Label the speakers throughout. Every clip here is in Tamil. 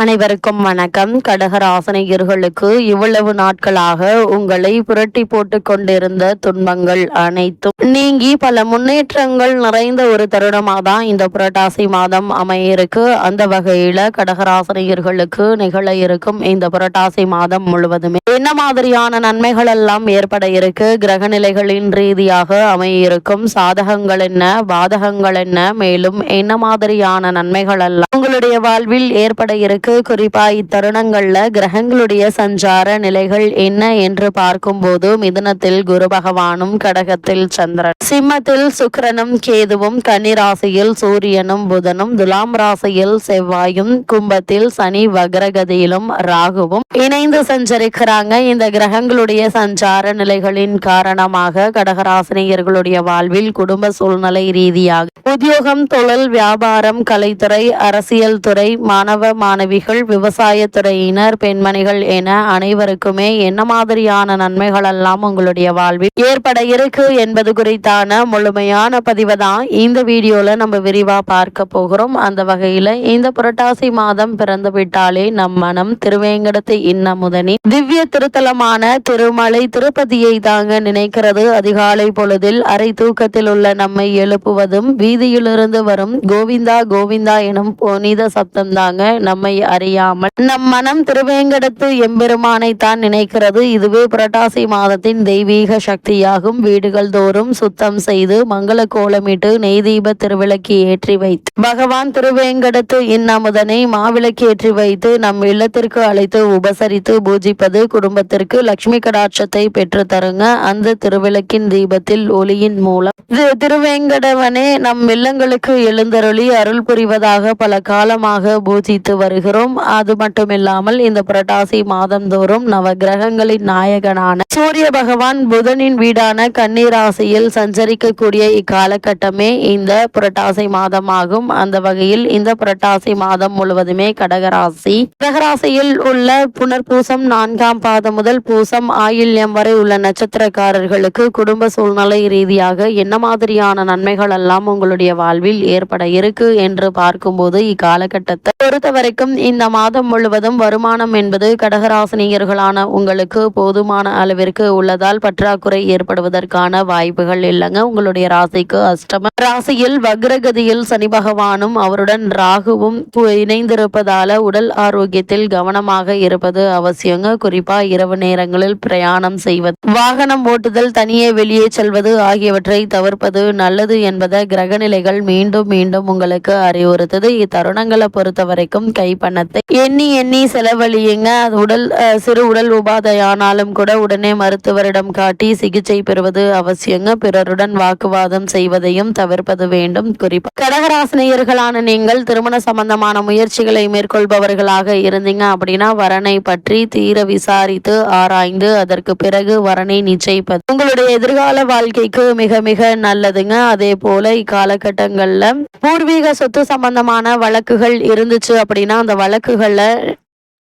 Speaker 1: அனைவருக்கும் வணக்கம். கடகராசனையர்களுக்கு இவ்வளவு நாட்களாக உங்களை புரட்டி போட்டு கொண்டிருந்த துன்பங்கள் அனைத்தும் நீங்கி பல முன்னேற்றங்கள் நிறைந்த ஒரு தருணமாக தான் இந்த புரட்டாசி மாதம் அமைய இருக்கு அந்த வகையில கடகராசனையர்களுக்கு நிகழ இருக்கும் இந்த புரட்டாசி மாதம் முழுவதுமே. என்ன மாதிரியான நன்மைகள் எல்லாம் ஏற்பட இருக்கு? கிரக நிலைகளின் ரீதியாக அமைய இருக்கும் சாதகங்கள் என்ன? பாதகங்கள் என்ன? மேலும் என்ன மாதிரியான நன்மைகள் எல்லாம் உங்களுடைய வாழ்வில் ஏற்பட இருக்கு? குறிப்பா இத்தருணங்கள்ல கிரகங்களுடைய சஞ்சார நிலைகள் என்ன என்று பார்க்கும்போது மிதுனத்தில் குரு பகவானும் கடகத்தில் சந்திரன். சிம்மத்தில் சுக்கிரனும் கேதுவும் கன்னிராசியில் சூரியனும் புதனும் துலாம் ராசியில் செவ்வாயும் கும்பத்தில் சனி வக்ரகதியிலும் ராகுவும் இணைந்து சஞ்சரிக்கிறாங்க. இந்த கிரகங்களுடைய சஞ்சார நிலைகளின் காரணமாக கடகராசினியர்களுடைய வாழ்வில் குடும்ப சூழ்நிலை ரீதியாக. உத்தியோகம் தொழில் வியாபாரம் கலைத்துறை அரசியல் துறை மாணவ மாணவி மாணவிகள் விவசாயத்துறையினர் பெண்மணிகள் என அனைவருக்குமே என்ன மாதிரியான நன்மைகள் எல்லாம் உங்களுடைய வாழ்வில் ஏற்பட இருக்கு என்பது குறித்தான முழுமையான பதிவை தான் இந்த வீடியோல நம்ம விரிவா பார்க்க போகிறோம். அந்த வகையில இந்த புரட்டாசி மாதம் பிறந்து விட்டாலே நம் மனம் திருவேங்கடத்தை இன்னமுதனி. திவ்ய திருத்தலமான திருமலை திருப்பதியை தாங்க நினைக்கிறது. அதிகாலை பொழுதில் அரை தூக்கத்தில் உள்ள நம்மை எழுப்புவதும் வீதியிலிருந்து வரும் கோவிந்தா கோவிந்தா எனும் புனித சப்தம் தாங்க நம்மை அறியாமல். நம் மனம் திருவேங்கடத்து எம்பெருமானை தான் நினைக்கிறது. இதுவே புரட்டாசி மாதத்தின் தெய்வீக சக்தியாகும். வீடுகள் தோறும் சுத்தம் செய்து மங்கள கோலமிட்டு நெய் தீப திருவிளக்கு ஏற்றி வைத்து பகவான் திருவேங்கடத்து இன்னமுதனை மாவிளக்கு ஏற்றி வைத்து நம் இல்லத்திற்கு அழைத்து உபசரித்து பூஜிப்பது குடும்பத்திற்கு லட்சுமி கடாட்சத்தை பெற்று தருங்க. அந்த திருவிளக்கின் தீபத்தில் ஒளியின் மூலம். திருவேங்கடவனே நம் இல்லங்களுக்கு எழுந்தருளி அருள் புரிவதாக பல காலமாக பூஜித்து வருகிறோம் அது மட்டுமில்லாமல் இந்த புரட்டாசி மாதந்தோறும் நவ கிரகங்களின் நாயகனான சூரிய பகவான் புதனின் வீடான கன்னிராசியில் சஞ்சரிக்கக்கூடிய இக்காலகட்டமே இந்த புரட்டாசி மாதமாகும். அந்த வகையில் இந்த புரட்டாசி மாதம் முழுவதுமே கடகராசி. கடகராசியில் உள்ள புனர்பூசம் நான்காம் பாதம் முதல் பூசம் ஆயில்யம் வரை உள்ள நட்சத்திரக்காரர்களுக்கு குடும்ப சூழ்நிலை ரீதியாக என்ன மாதிரியான நன்மைகள் எல்லாம் உங்களுடைய வாழ்வில் ஏற்பட இருக்கு என்று பார்க்கும்போது இக்காலகட்டத்தை பொறுத்த வரைக்கும் இந்த மாதம் முழுவதும் வருமானம் என்பது கடகராசினியர்களான உங்களுக்கு போதுமான அளவிற்கு உள்ளதால் பற்றாக்குறை ஏற்படுவதற்கான வாய்ப்புகள் இல்லைங்க. உங்களுடைய ராசிக்கு அஷ்டம ராசியில் வக்ரகதியில் சனி பகவானும் அவருடன் ராகுவும் இணைந்திருப்பதால உடல் ஆரோக்கியத்தில் கவனமாக இருப்பது அவசியங்க. குறிப்பா இரவு நேரங்களில் பிரயாணம் செய்வது. வாகனம் ஓட்டுதல் தனியே வெளியே செல்வது ஆகியவற்றை தவிர்ப்பது நல்லது என்பதை கிரகநிலைகள் மீண்டும் மீண்டும் உங்களுக்கு அறிவுறுத்தது. இத்தருணங்களை பொறுத்த வரைக்கும் பணத்தை எண்ணி எண்ணி செலவழியுங்க. உடல் சிறு உடல் உபாதையானாலும் கூட உடனே மருத்துவரிடம் காட்டி சிகிச்சை பெறுவது அவசியங்க. பிறருடன் வாக்குவாதம் செய்வதையும் தவிர்ப்பது வேண்டும். குறிப்பாக கடகராசினியர்களான நீங்கள் திருமண சம்பந்தமான முயற்சிகளை மேற்கொள்பவர்களாக இருந்தீங்க அப்படின்னா வரனை பற்றி தீர விசாரித்து ஆராய்ந்து அதற்கு பிறகு வரனை நிச்சயிப்பது உங்களுடைய எதிர்கால வாழ்க்கைக்கு மிக மிக நல்லதுங்க. அதே போல இக்காலகட்டங்கள்ல பூர்வீக சொத்து சம்பந்தமான வழக்குகள் இருந்துச்சு அப்படின்னா அந்த வழக்குகளை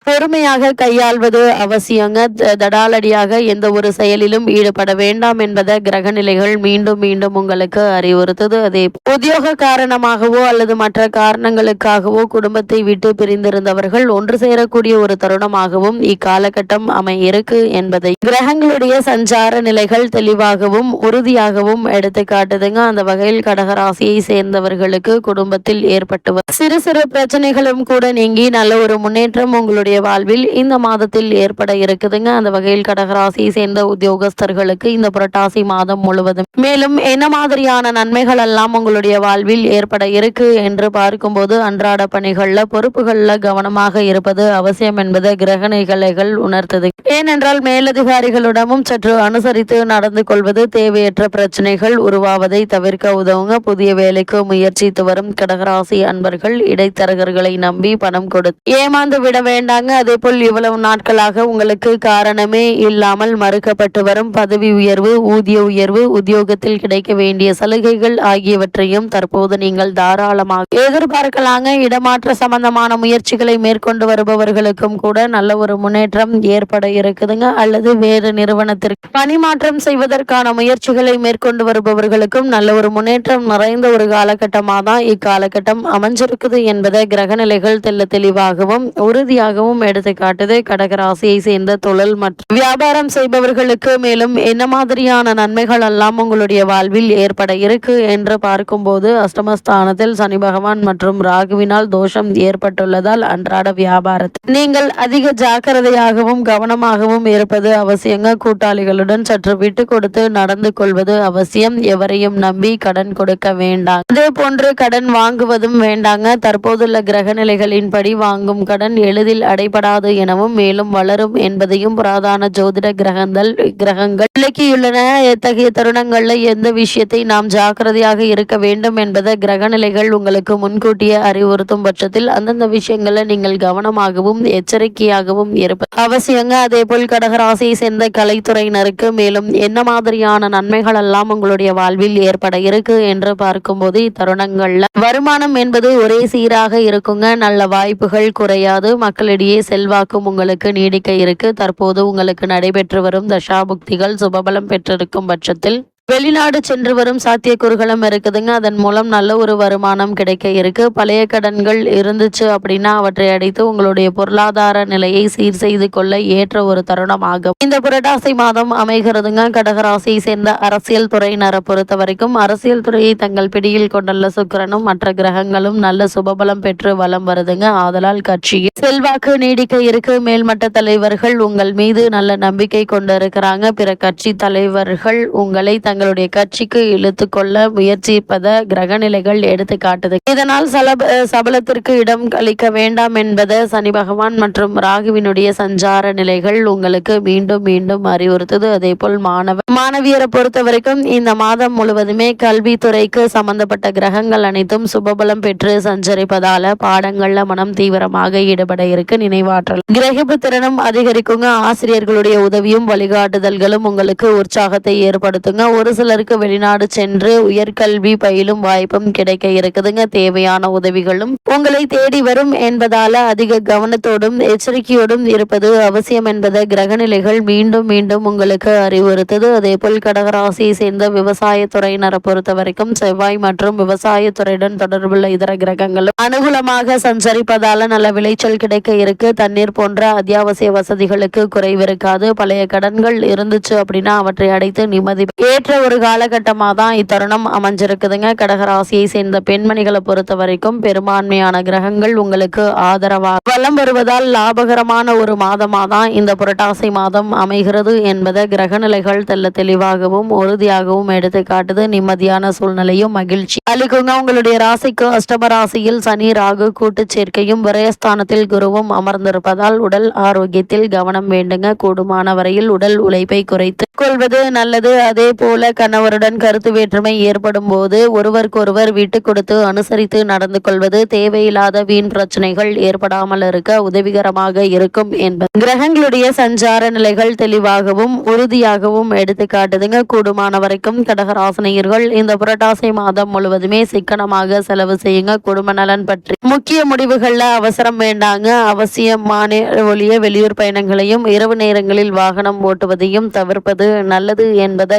Speaker 1: பொறுமையாக கையாள்வது அவசியங்க. தடாலடியாக எந்த ஒரு செயலிலும் ஈடுபட வேண்டாம் என்பதை கிரக நிலைகள் மீண்டும் மீண்டும் உங்களுக்கு அறிவுறுத்தது. அதே உத்தியோக காரணமாகவோ அல்லது மற்ற காரணங்களுக்காகவோ குடும்பத்தை விட்டு பிரிந்திருந்தவர்கள் ஒன்று சேரக்கூடிய ஒரு தருணமாகவும் இக்காலகட்டம் அமைய இருக்கு என்பதை கிரகங்களுடைய சஞ்சார நிலைகள் தெளிவாகவும் உறுதியாகவும் எடுத்து காட்டுதுங்க. அந்த வகையில் கடகராசியை சேர்ந்தவர்களுக்கு குடும்பத்தில் ஏற்பட்டு சிறு சிறு பிரச்சனைகளும் கூட நீங்கி நல்ல ஒரு முன்னேற்றம் உங்களுடைய உங்களுடைய வாழ்வில் இந்த மாதத்தில் ஏற்பட இருக்குதுங்க. அந்த வகையில் கடகராசியை சேர்ந்த உத்தியோகஸ்தர்களுக்கு இந்த புரட்டாசி மாதம் முழுவதும். மேலும் என்ன மாதிரியான நன்மைகள் எல்லாம் உங்களுடைய வாழ்வில் ஏற்பட இருக்கு என்று பார்க்கும்போது அன்றாட பணிகள்ல பொறுப்புகள்ல கவனமாக இருப்பது அவசியம் என்பது கிரக நிகழ்கள் உணர்த்தது. ஏனென்றால் மேலதிகாரிகளிடமும் சற்று அனுசரித்து நடந்து கொள்வது தேவையற்ற பிரச்சனைகள் உருவாவதை தவிர்க்க உதவுங்க. புதிய வேலைக்கு முயற்சித்து வரும் கடகராசி அன்பர்கள் இடைத்தரகர்களை நம்பி பணம் கொடு. ஏமாந்து விட வேண்டாங்க. அவசியங்க அதே போல் இவ்வளவு நாட்களாக உங்களுக்கு காரணமே இல்லாமல் மறுக்கப்பட்டு வரும் பதவி உயர்வு ஊதிய உயர்வு உத்தியோகத்தில் கிடைக்க வேண்டிய சலுகைகள் ஆகியவற்றையும் தற்போது நீங்கள் தாராளமாக எதிர்பார்க்கலாங்க. இடமாற்ற சம்பந்தமான முயற்சிகளை மேற்கொண்டு வருபவர்களுக்கும் கூட நல்ல ஒரு முன்னேற்றம் ஏற்பட இருக்குதுங்க. அல்லது வேறு நிறுவனத்திற்கு பணிமாற்றம் செய்வதற்கான முயற்சிகளை மேற்கொண்டு வருபவர்களுக்கும் நல்ல ஒரு முன்னேற்றம் நிறைந்த ஒரு காலகட்டமாக தான் இக்காலகட்டம் அமைஞ்சிருக்குது என்பதை கிரகநிலைகள் தெல்ல தெளிவாகவும் உறுதியாகவும் எடுத்து காட்டுது. கடகராசியை சேர்ந்த தொழில் மற்றும் வியாபாரம் செய்பவர்களுக்கு மேலும் என்ன மாதிரியான நன்மைகள் எல்லாம் உங்களுடைய வாழ்வில் ஏற்பட இருக்கு என்று பார்க்கும்போது அஷ்டமஸ்தானத்தில் சனி பகவான் மற்றும் ராகுவினால் தோஷம் ஏற்பட்டுள்ளதால் அன்றாட வியாபாரத்தில் நீங்கள் அதிக ஜாக்கிரதையாகவும் கவனமாகவும் இருப்பது அவசியங்க. கூட்டாளிகளுடன் சற்று விட்டு கொடுத்து நடந்து கொள்வது அவசியம். எவரையும் நம்பி கடன் கொடுக்க வேண்டாம். அதே போன்று கடன் வாங்குவதும் வேண்டாங்க. தற்போதுள்ள கிரக நிலைகளின்படி வாங்கும் கடன் எளிதில் அடை தடைபடாது எனவும் மேலும் வளரும் என்பதையும் புராதான ஜோதிட கிரகங்கள் கிரகங்கள் விளக்கியுள்ளன. எத்தகைய தருணங்களில் எந்த விஷயத்தை நாம் ஜாக்கிரதையாக இருக்க வேண்டும் என்பதை கிரகநிலைகள் உங்களுக்கு முன்கூட்டியே அறிவுறுத்தும் பட்சத்தில் அந்தந்த விஷயங்களை நீங்கள் கவனமாகவும் எச்சரிக்கையாகவும் இருப்பது அவசியங்க. அதே போல் கடகராசியை சேர்ந்த கலைத்துறையினருக்கு மேலும் என்ன மாதிரியான நன்மைகள் எல்லாம் உங்களுடைய வாழ்வில் ஏற்பட இருக்கு என்று பார்க்கும்போது இத்தருணங்கள்ல வருமானம் என்பது ஒரே சீராக இருக்குங்க. நல்ல வாய்ப்புகள் குறையாது. மக்களிடையே செல்வாக்கும் உங்களுக்கு நீடிக்க இருக்கு. தற்போது உங்களுக்கு நடைபெற்று வரும் தசாபுக்திகள் சுபபலம் பெற்றிருக்கும் பட்சத்தில் வெளிநாடு சென்று வரும் சாத்தியக்கூறுகளும் இருக்குதுங்க. அதன் மூலம் நல்ல ஒரு வருமானம் கிடைக்க இருக்கு. பழைய கடன்கள் இருந்துச்சு அப்படின்னா அவற்றை அடைத்து உங்களுடைய பொருளாதார நிலையை சீர் செய்து கொள்ள ஏற்ற ஒரு தருணம் ஆகும் இந்த புரட்டாசி மாதம் அமைகிறதுங்க. கடகராசியை சேர்ந்த அரசியல் துறையினரை பொறுத்த வரைக்கும் அரசியல் துறையை தங்கள் பிடியில் கொண்டுள்ள சுக்கரனும் மற்ற கிரகங்களும் நல்ல சுபபலம் பெற்று வலம் வருதுங்க. ஆதலால் கட்சியில் செல்வாக்கு நீடிக்க இருக்கு. மேல்மட்ட தலைவர்கள் உங்கள் மீது நல்ல நம்பிக்கை கொண்டிருக்கிறாங்க. பிற கட்சி தலைவர்கள் உங்களை தங்களுடைய கட்சிக்கு இழுத்து கொள்ள முயற்சிப்பத கிரகநிலைகள் எடுத்து காட்டுது. இதனால் சலப சபலத்திற்கு இடம் அளிக்க வேண்டாம் என்பதை சனி பகவான் மற்றும் ராகுவினுடைய சஞ்சார நிலைகள் உங்களுக்கு மீண்டும் மீண்டும் அறிவுறுத்துது. அதே போல் மாணவ மாணவியரை பொறுத்த வரைக்கும் இந்த மாதம் முழுவதுமே கல்வித்துறைக்கு சம்பந்தப்பட்ட கிரகங்கள் அனைத்தும் சுபபலம் பெற்று சஞ்சரிப்பதால பாடங்கள்ல மனம் தீவிரமாக ஈடுபட இருக்கு. நினைவாற்றல். கிரகிப்பு திறனும் அதிகரிக்குங்க. ஆசிரியர்களுடைய உதவியும் வழிகாட்டுதல்களும் உங்களுக்கு உற்சாகத்தை ஏற்படுத்துங்க. ஒரு சிலருக்கு வெளிநாடு சென்று உயர்கல்வி பயிலும் வாய்ப்பும் கிடைக்க இருக்குதுங்க. தேவையான உதவிகளும் உங்களை தேடி வரும் என்பதால அதிக கவனத்தோடும் எச்சரிக்கையோடும் இருப்பது அவசியம் என்பதை கிரகநிலைகள் மீண்டும் மீண்டும் உங்களுக்கு அறிவுறுத்தது. அதே போல் கடகராசியை சேர்ந்த விவசாயத்துறையினரை பொறுத்த வரைக்கும் செவ்வாய் மற்றும் விவசாயத்துறையுடன் தொடர்புள்ள இதர கிரகங்களும் அனுகூலமாக சஞ்சரிப்பதால நல்ல விளைச்சல் கிடைக்க இருக்கு. தண்ணீர் போன்ற அத்தியாவசிய வசதிகளுக்கு குறைவிருக்காது பழைய கடன்கள் இருந்துச்சு அப்படின்னா அவற்றை அடைத்து நிம்மதி ஏற்ற ஒரு காலகட்டமாக தான் இத்தருணம் அமைஞ்சிருக்குதுங்க. கடகராசியை சேர்ந்த பெண்மணிகளை பொறுத்த வரைக்கும் பெரும்பான்மையான கிரகங்கள் உங்களுக்கு ஆதரவாக வலம் வருவதால் லாபகரமான ஒரு மாதமாக தான் இந்த புரட்டாசி மாதம் அமைகிறது என்பதை கிரகநிலைகள் தெல்ல தெளிவாகவும் உறுதியாகவும் எடுத்து காட்டுது. நிம்மதியான சூழ்நிலையும் மகிழ்ச்சி. அளிக்குங்க உங்களுடைய ராசிக்கு அஷ்டம ராசியில் சனி ராகு கூட்டு சேர்க்கையும் விரயஸ்தானத்தில் குருவும் அமர்ந்திருப்பதால் உடல் ஆரோக்கியத்தில் கவனம் வேண்டுங்க. கூடுமான வரையில் உடல் உழைப்பை குறைத்து கொள்வது நல்லது. அதே போல கணவருடன் கருத்து வேற்றுமை ஏற்படும் போது ஒருவருக்கொருவர் விட்டு கொடுத்து அனுசரித்து நடந்து கொள்வது தேவையில்லாத வீண் பிரச்சனைகள் ஏற்படாமல் இருக்க உதவிகரமாக இருக்கும் என்பது. கிரகங்களுடைய சஞ்சார நிலைகள் தெளிவாகவும் உறுதியாகவும் எடுத்து காட்டுதுங்க. கூடுமான வரைக்கும் கடகராசனையர்கள் இந்த புரட்டாசி மாதம் முழுவதுமே சிக்கனமாக செலவு செய்யுங்க. குடும்ப நலன் பற்றி முக்கிய முடிவுகள்ல அவசரம் வேண்டாங்க. அவசியமான ஒளிய வெளியூர் பயணங்களையும் இரவு நேரங்களில் வாகனம் ஓட்டுவதையும் தவிர்ப்பது நல்லது என்பதை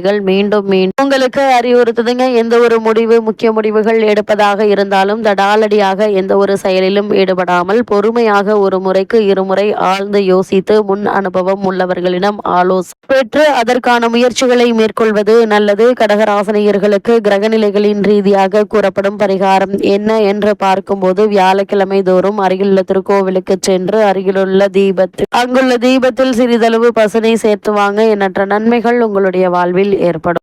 Speaker 1: வார்த்தைகள் மீண்டும் மீண்டும் உங்களுக்கு அறிவுறுத்துதுங்க. எந்த ஒரு முடிவு முக்கிய முடிவுகள் எடுப்பதாக இருந்தாலும் தடாலடியாக எந்த ஒரு செயலிலும் ஈடுபடாமல் பொறுமையாக ஒரு முறைக்கு இருமுறை ஆழ்ந்து யோசித்து முன் அனுபவம் உள்ளவர்களிடம் ஆலோசனை பெற்று அதற்கான முயற்சிகளை மேற்கொள்வது நல்லது. கடகராசனையர்களுக்கு கிரகநிலைகளின் ரீதியாக கூறப்படும் பரிகாரம் என்ன என்று பார்க்கும்போது வியாழக்கிழமை தோறும் அருகிலுள்ள திருக்கோவிலுக்கு சென்று அருகிலுள்ள தீபத்தில் அங்குள்ள தீபத்தில் சிறிதளவு பசுனை சேர்த்துவாங்க எண்ணற்ற நன்மைகள் உங்களுடைய வாழ்வில் ஏற்படும்